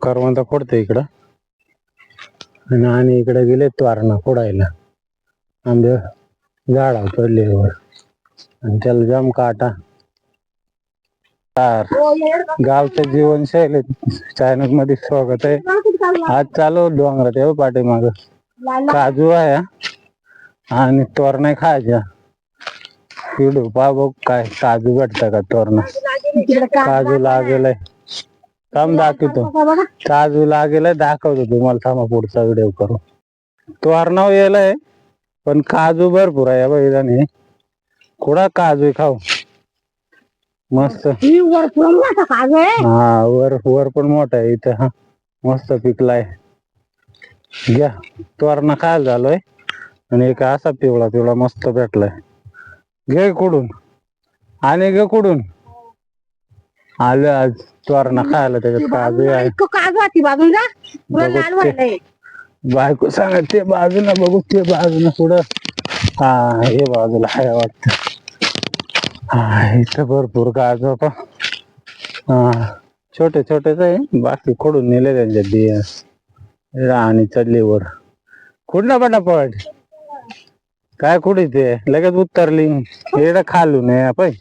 करवंदा फोडते इकडं. आणि आणि इकडे गेले तोरणा फोडायला. आंबे झाडा पडले वर. आणि त्याला जाम काटा. तार गावच्या जीवनशैली चॅनलमध्ये स्वागत आहे. आज चालू डोंगरात आहे पाठीमाग. काजू आहे आणि तोरणा खायच्या. पिढू पा बघ काय काजू भेटता का तोरणा? काजू लागेल थांब दाखवतो. काजू लागेल दाखवतो तुम्हाला. थांबा पुढचा व्हिडिओ करू. तोरणाव येलाय पण काजू भरपूर आहे बघ आणि कुडा काजू खाऊ. मस्त. हा वर वर पण मोठा आहे इथं हा. मस्त पिकलाय. घ्या तोरणा खायला झालोय. आणि एक असा पिवळा पिवळा मस्त भेटलाय. घे कुडून आणि घे कुडून. आलं आज. तोरणा खायला त्याच्यात काजू आहे. बाजूला. बघू लाल ते. बायको सांगा ते बाजूला बघू ते बाजूला पुढं. हा हे बाजूला आहे वाटत. हा इथं भरपूर काजू पण हा छोटे छोटेच आहे. बाकी खोडून नेले त्यांच्या बिया. आणि चढली वर. कुठला पटापट. काय कुठे ते? लगेच उतरली. एवढं खालू नये आपण.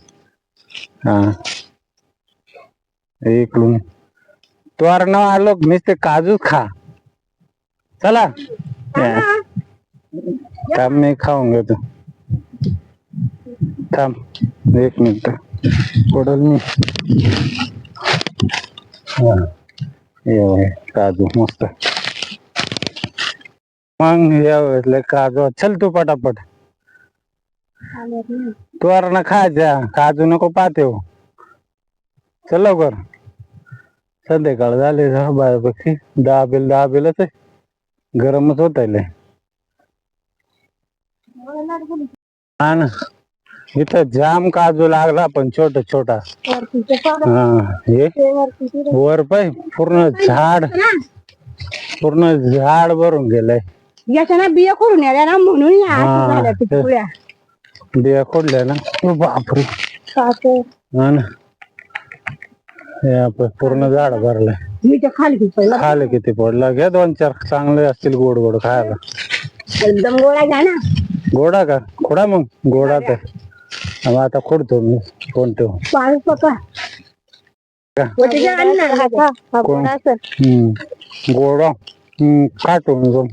हा. इकडून. तोरणा आलो नुसते काजूच खा. चला. थांब मी खाऊन घेतो. थांब एक मिनिट. पडल मी? काजू मस्त. मग यावेळेस काजू चल तू पटापट. तू ना. खायच्या काजू नको पाहते हो. चल लवकर. संध्याकाळ झाले बायापैकी दहा बिल दहा बिलच आहे. गरमच होत आहे. हा ना इथं जाम काजू लागला पण छोट छोटा. हा हे. वर पाय पूर्ण झाड. पूर्ण झाड भरून गेलंय. याच्या ना बिया करून याल्या ना म्हणून या. झाल्या. बिया खोडल्या ना. ओ बापरे. हा ना हे आपण पूर्ण झाड भरलंय. मी त्या खाली खायला किती पडलं? घ्या दोन चार चांगले असतील गोड गोड खायला. एकदम गोळा घ्या ना? गोडा का? खोडा मग गोडा तर मग आता खोडतो मी कोण ठेव पाणी पका का? वटीच्या आणणार का? कोण? गोळा असेल. हम्म. गोडा. हम्म खातो मी पण.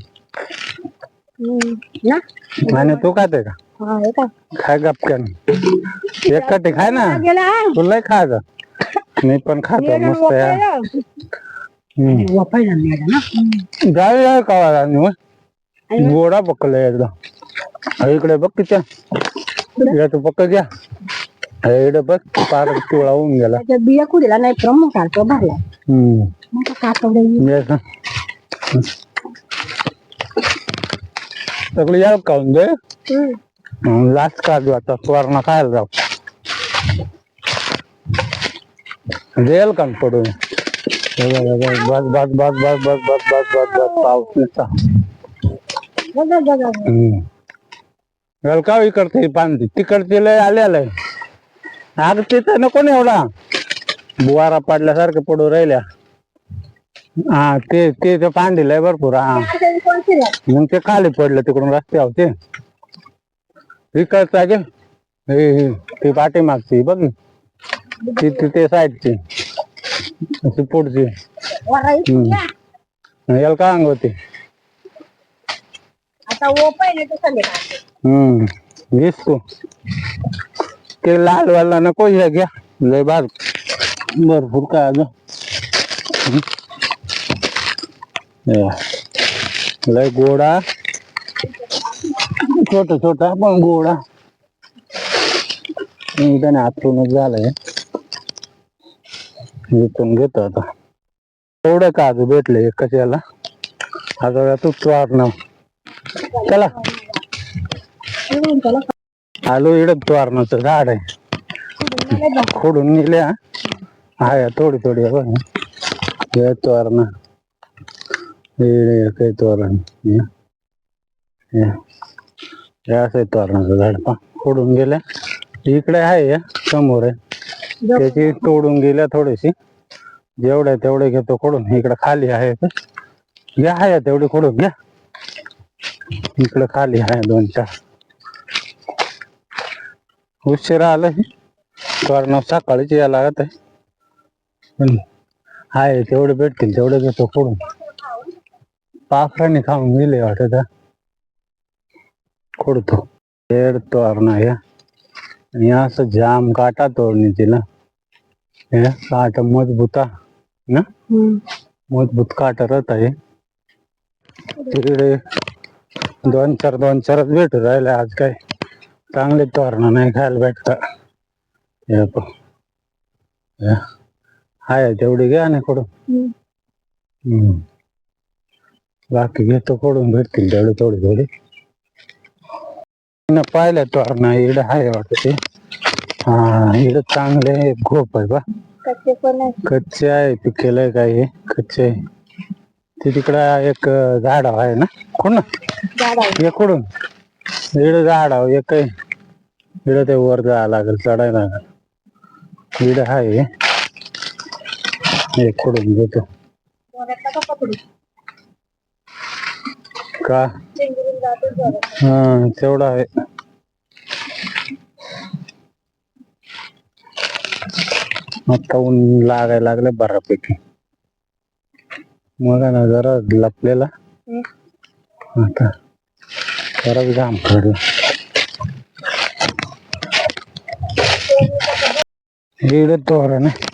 हम्म. ना? आणि तू खाते का? हा हे का खाय गपक्यान एक कटी खाय ना. गेला. तुला खायचं मी पण खातो मस्त या. हम्म. वापायला मिळाला ना. जाऊया का गोडा पकडला एकदा. इकडे बघ तिच्या तू पक्क घ्या. इकडे बघ पार पिवळा होऊन गेला. बिया कुडीला नाही प्रमुख सारखं भरला. मग ना. सगळं या दे. लास्ट काजू आता. सुवारणा खायला जाऊ. रेल कान पडून. बघ, बघ, बस बस बस बस बस बस बस बस बस हम्म. गलकाव इकडते पांदी तिकडचे लय आले आलंय अग तिथं नको ना एवढा. बुवारा पडल्यासारखं पडू राहिल्या. हा ते ते ते पांदी लय भरपूर हा. मग ते खाली पडलं तिकडून रस्त्यावर ते इकडचा गे. हे ती पाठीमागची बघ. ती ती ते साईडची. ती पुढची. हम्म. याला काय अंग होती? आता नाही तसं नाही हम्म. घेस तू. ते लाल वाला नको हे घ्या. लय भाग भरपूर काय अजून हम्म. हे. लय गोडा. छोट छोटा पण गोडा. त्याने आतूनच झालंय. विकून घेतो आता. एवढं काजू भेटले कशाला आता तूच ना चला. आलो इकडं तोरणाचं झाड आहे. खोडून निघल्या आहे थोडी थोडी आहे बघ हे काही तोरण. हे असं तोरणाचं झाड. पा खोडून गेल्या. इकडे आहे समोर आहे. त्याची तोडून गेल्या थोडीशी. जेवढे तेवढे घेतो खोडून. इकडे खाली आहे घ्या आहे तेवढे खोडून. घ्या. इकडे खाली आहे दोन चार. उशिरा आलं कारण सकाळीच या लागत आहे. पण आहे तेवढे भेटतील तेवढे घेतो खोडून. पाखराने खाऊन गेले वाटत. खोडतो. पेड तोरणा या आणि असं जाम काटा तोडणी तिला. काटा मजबूत ना. मजबूत काटा राहत आहे. तिकडे दोन चार दोन चारच भेटू राहिले आज काय. चांगले तोरणं नाही खायला भेटता. हे प- हे. आहे तेवढी घ्या ना कडून हम्म. बाकी घेतो कडून भेटतील तेवढे थोडे थोडे न पाहिलं तोरणं इकडे आहे वाटत ते. हा इकडे चांगले घोप आहे बा कच्चे पण आहे. कच्चे आहे पिकेलंय काय हे कच्चे आहे. ते तिकडं एक झाड आहे ना कोण ना झाड आहे. इकडून इकडे झाड आहे एक आहे इकडे ते वर जायला लागेल चढायला लागेल इकडे आहे इकडून घेतो का पकडू? का चिंगरून जातो जोरात. हा तेवढा आहे आता ऊन लागायला लागलं? बऱ्यापैकी. मग ना जरा लपलेला. आता बराच घाम काढला इकडे तोरण आहे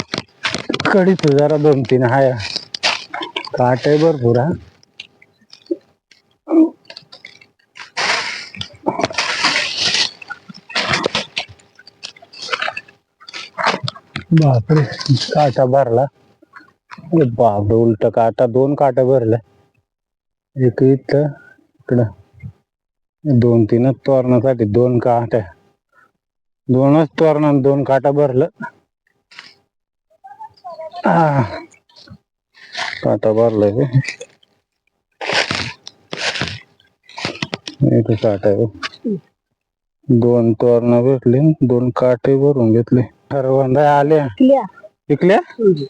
कडीच जरा दोन तीन हाय. काट आहे भरपूर हा. बापरे. काटा भरला. अरे बापरे उलट काटा दोन काटा भरल्या एक इथं इकडं. दोन तीनच तोरणासाठी दोन काट्या. दोनच तोरणा दोन काटा भरलं. काटा भरलाय एक काटा दोन तोरणा भेटले दोन काटे भरून घेतले. आल्या. क्लिअर. पिकल्या हम्म.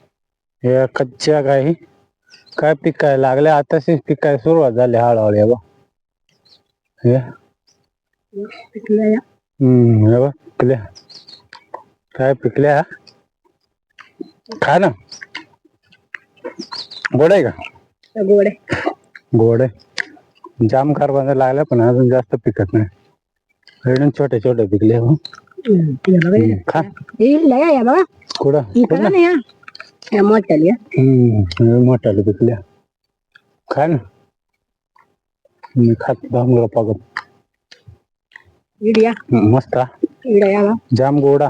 या कच्च्या काही काय पिकायला लागल्या? आताशी पिकाय सुरुवात झाली हळूहळू हे बघ. हे. पिकलं या. हम्म हे पिकल्या. काय पिकल्या? खा ना. गोड आहे का? गोड आहे. गोड आहे. जाम कारबांधा लागल्या पण अजून जास्त पिकत नाही. छोटे छोटे पिकले हे. खा लय आहे बघा कुठं इकडं कुठं नाही या. या मोठ्याली या. हम्म मोठाले पिकल्या खा ना मी खात भांगला पागत. मस्त हा. इड या बघा. जाम गोडा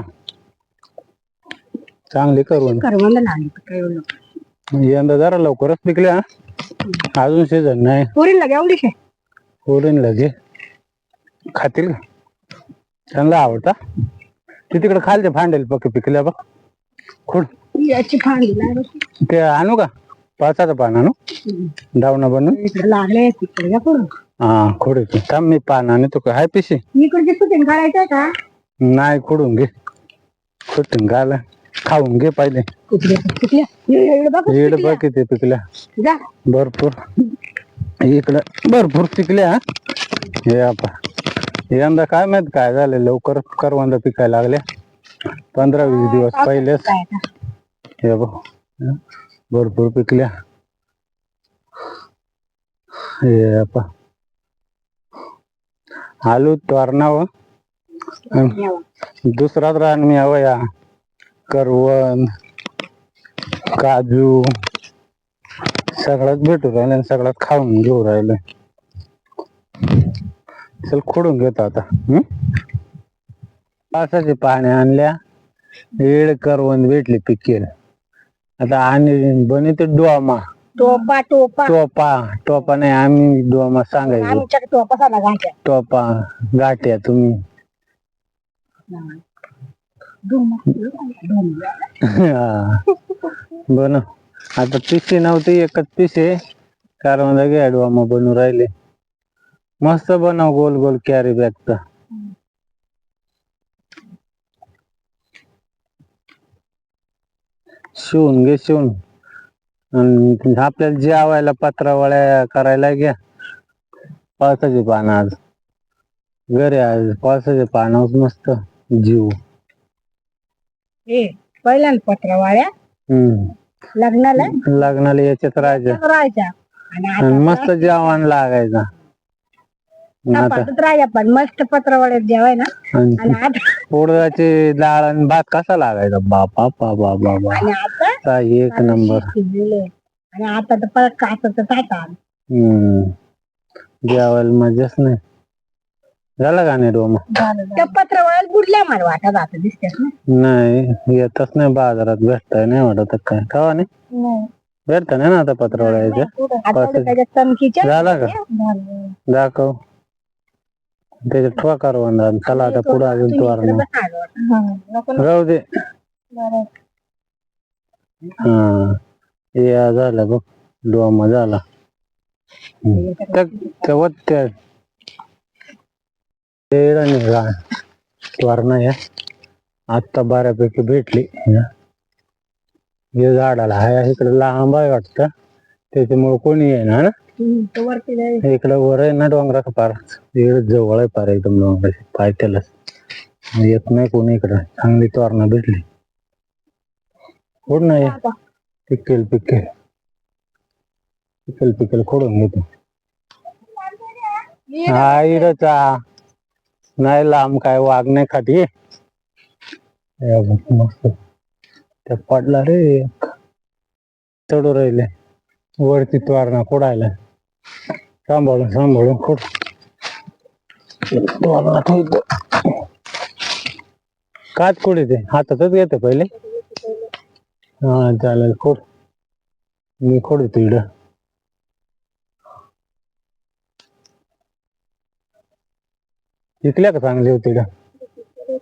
चांगली करून करवंद लागली काय एवढं. यंदा जरा लवकरच पिकल्या. अजून सीझन नाही पोरीला एवढीच आहे. होईल लगे खातील का त्यांना आवडता ते तिकडे खालचे फांडेल पक्के पिकल्या बघ. खुड याची लागली. ते आणू का? पाचाचं पान आणू. डावणं बनवून? लागले तिकडे. हा खोड थांब मी पान आणि तू हाय पिशी. इकडचे सुटेन काढायचं का? नाही खुडून घे. खुटून घाल. खाऊन घे पहिले. इकडे बघ इकडे पिकल्या. बघ किती पिकल्या. जा. भरपूर. इकडं भरपूर पिकल्या हे आपा. यंदा काय माहीत काय झालं लवकर करवंद पिकायला लागल्या पंधरा वीस दिवस पहिलेच? हे बघ? भरपूर पिकल्या हे आपा आलू तोरणावं. दुसराच रान मी हवं या करवंद काजू सगळंच भेटू राहिलं आणि सगळं खाऊन घेऊ राहिलं चल खोडून घेतो आता. हं? पावसाचे पाणी आणल्या वेळ करवंद भेटली पिकेल. आता आणि बनिते डोमा. टोपा टोपा. टोपा टोपा नाही आम्ही डोमा सांगायचो. आमच्या टोपा गाठ्या. तुम्ही. डोमा. डोमा. हा. बनव आता पिशी नव्हती एकच पिशी कारण लगे ऍडवामा बनवून राहिले. मस्त बनव गोल गोल कॅरी बॅगचा शिवून घे शिवून. आपल्याला जेवायला पत्रावळ्या करायला घ्या. पावसाचे पानं आज. घरी आज पावसाचे पानावर मस्त. जीव. हे पहिल्यांदा पत्रवाळ्या? हम्म. लग्नाला? लग्नाला याच्यात राहायचं. राहायच्या. आणि मस्त जेवण लागायचं. पण मस्त पत्रवाळ्यात जेवाय ना. आणि आता उडदाची डाळ आणि भात कसा लागायचा? बापा बाबा बाबा आता एक नंबर. आणि आता तर परत काचाचं काम हम्म. जेवायला मजाच नाही. झाला का नाही डोमा त्या पत्रवाळ्यात बुडल्या मला वाटत आता दिसतात ना. नाही येतच नाही बाजारात. भेटताय नाही वाटत काय. खावा नाही? भेटता नाही ना आता आता त्याच्या चमकीच्या झाला का? दाखव. त्याच्या ठोका करवंदा चला आता पुढे अजून तू नको राहू दे. हा या झालं बघ डोमा झाला. हम्म. त्या- त्या वत्त्या तेरा निघा वरण या. आत्ता बऱ्यापैकी भेटली. हे. झाडाला हाय इकडे लांब आहे वाटतं. त्याच्यामुळे कोणी येणार? ना. इकडे वर आहे ना डोंगरा पार. इकडे जवळ आहे पार एकदम डोंगराची पाय त्याला. येत नाही कोणी इकडं. चांगली तोरणं भेटली. कोण नाही. पिकेल पिकेल. पिकेल पिकेल. खोडून घेतो. हा इडचा नाही लांब काय वाघ नाही खाती मस्त. त्या पडला रे चढू राहिले. वरती तोरणा फोडायला सांभाळून सांभाळून खोड तोरणा काच कुठे ते हातातच घेते पहिले हा चालेल खोड मी खोडतो इकडं विकल्या का चांगली होती इकडं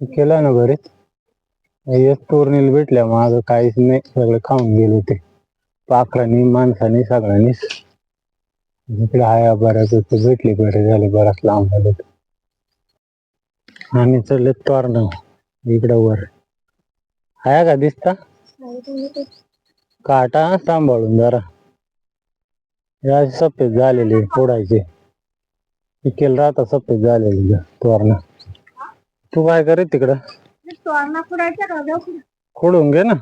केला ना बरेच एक तोरणीला भेटल्या माझं काहीच नाही सगळं खाऊन गेले होते पाखरांनी माणसाने सगळ्यांनीच इकडे हाया बऱ्याच भेटली बरे झाले बराच लांब झाले आणि चढले तोरण इकडं वर. हाय का दिसता? काटा सांभाळून जरा. या सफेद झालेले फोडायचे. पिकेल राहता सफेद झालेले तोरण. तू काय करे तिकडं. खोडून घे ना.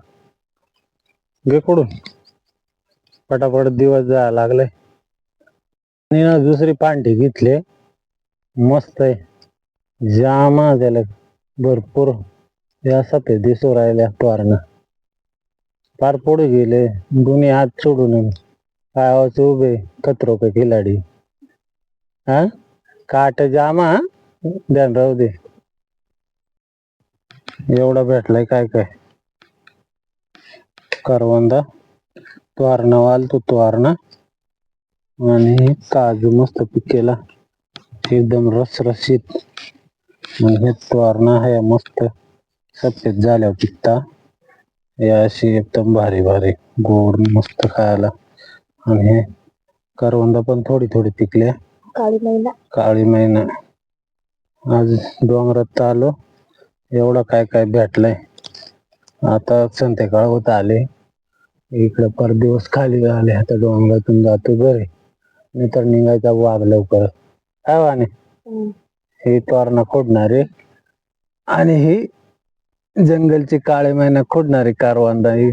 घे खोडून. पटापट दिवस जायला लागले आणि ना दुसरी पांढरी घेतले. मस्त आहे. जामा त्याला भरपूर. या सफेद दिसू राहिल्या तोरणं फार पुढे गेले. दोन्ही हात सोडून. पायावरचे हो, उभे कचरो का खिलाडी? हा काट जामा ध्यान राहू दे. एवढा भेटलाय काय काय? करवंदा. तोरणा वाल तू तोरणा आणि काजू मस्त पिकेला. एकदम रसरशीत. हे तोरणा आहे मस्त. सफेद झाल्यावर पिकता. हे अशी एकदम भारी भारी गोड मस्त खायला. आणि हे करवंदा पण थोडी थोडी पिकल्या. काळी महिला काळी महिना आज डोंगरात आलो. एवढं काय काय भेटलंय. आता संध्याकाळ होत आले. इकडे पर दिवस खाली आले. आता डोंगरातून जातो घरी. नाही तर निघायचा वाघ लवकर. काय वाणे ही तोरणा खोडणारे आणि ही जंगलची काळे महिना खोडणारी कारवांदा ही